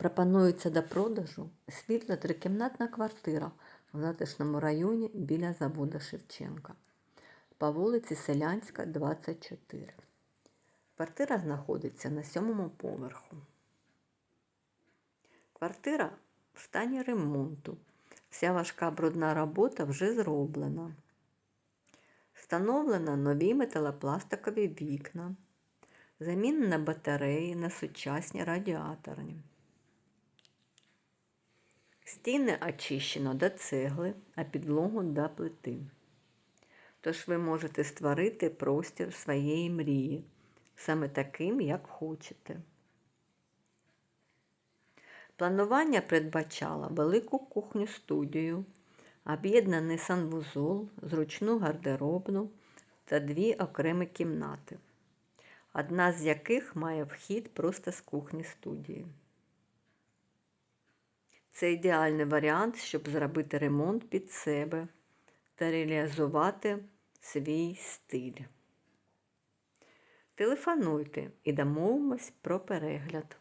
Пропонується до продажу світла трикімнатна квартира в затишному районі біля заводу Шевченка по вулиці Селянська, 24. Квартира знаходиться на сьомому поверху. Квартира в стані ремонту. Вся важка брудна робота вже зроблена. Встановлено нові металопластикові вікна, замінено батареї на сучасні радіатори. Стіни очищено до цегли, а підлогу до плити. Тож ви можете створити простір своєї мрії, саме таким, як хочете. Планування передбачало велику кухню-студію, об'єднаний санвузол, зручну гардеробну та дві окремі кімнати, одна з яких має вхід просто з кухні студії. Це ідеальний варіант, щоб зробити ремонт під себе та реалізувати свій стиль. Телефонуйте і домовимось про перегляд.